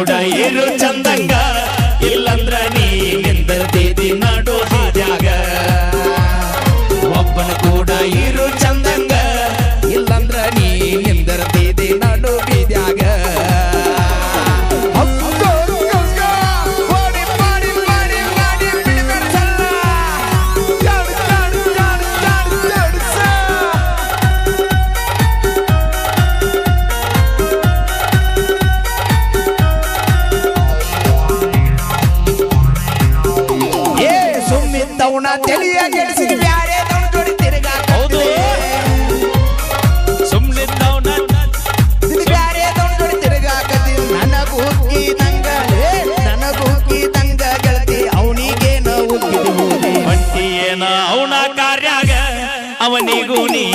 ಒಬ್ಬನ ಕೂಡ ಇರು ಸುಮ್ಮಿದ್ದವನ ತಿಳಿಯ ಬ್ಯಾರೆ ಹೌದು. ಸುಮ್ಮನಿದ್ದವನ ಬ್ಯಾರೆ ಜೋಡಿ ತಿರುಗಾಕತಿ ನನಗೂ ಉಕ್ಕಿದಂಗ ಏ, ನನಗೂ ಗೆಳತಿ ಅವನಿಗೇನ ಅವನ ಕಾರ್ಯಾಗ ಅವನಿಗೂ ನೀ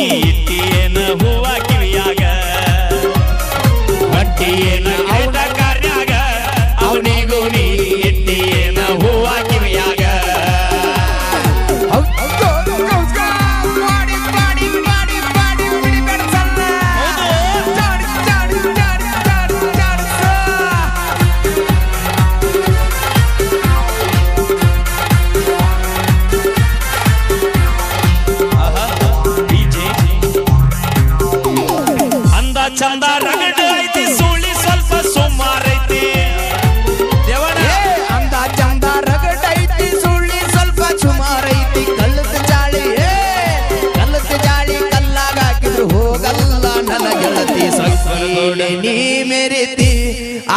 ಸೊಕ್ಕಿಲೆ ನೀ ಮೆರಿತಿ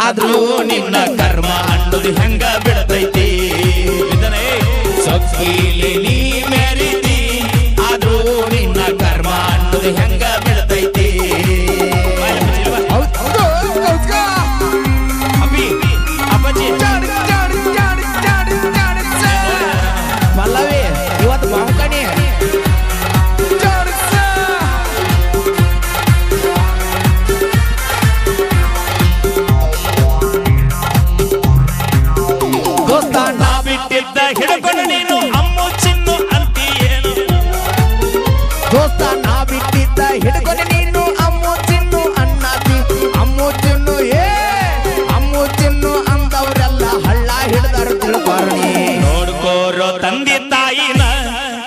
ಆದ್ರೂ ನಿನ್ನ ಕರ್ಮ ಅನ್ನೋದು ಹೆಂಗ ಬಿಡತೈತಿ ಸೊಕ್ಕಿಲಿ ನೀ ಮೆರಿತಿ ಆದ್ರೂ ನಿನ್ನ ಕರ್ಮ ಅನ್ನೋದು ಹೆಂಗ ಹಿಡ್ಕೊಂಡು ನೀನು ಅಮ್ಮು ತಿನ್ನು ಅಣ್ಣಾತಿ. ಅಮ್ಮು ತಿನ್ನು ಏ ಅಮ್ಮು ತಿನ್ನು ಅಂದವ್ರೆಲ್ಲ ಹಳ್ಳ ಹಿಡ್ದಾರ ತಿಳ್ಕೊರ್ಣಿ ನೋಡ್ಕೋರೋ ತಂದೆ ತಾಯಿನ,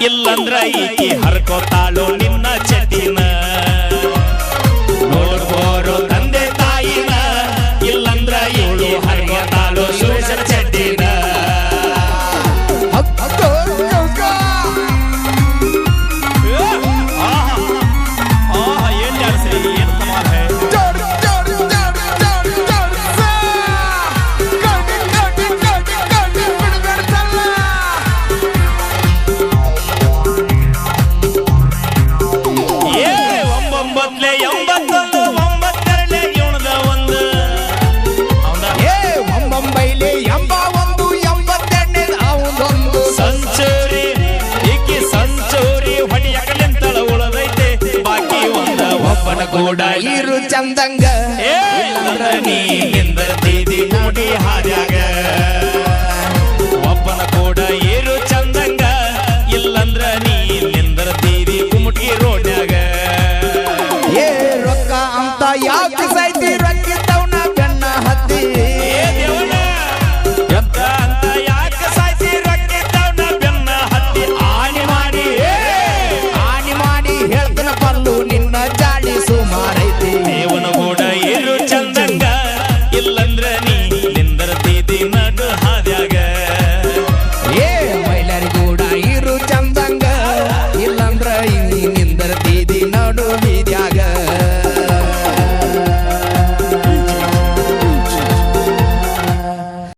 ಇಲ್ಲಂದ್ರ ಈಕಿ ಹರ್ಕೋತಾಳು ನಿನ್ನ ಕೂಡ ಇರು ಚಂದಂಗ. ಏ ಇಲ್ಲಂದ್ರ ನೀ ನಿಂದಿರ್ತಿದಿ ನೋಡಿ ಹಾದ್ಯಾಗ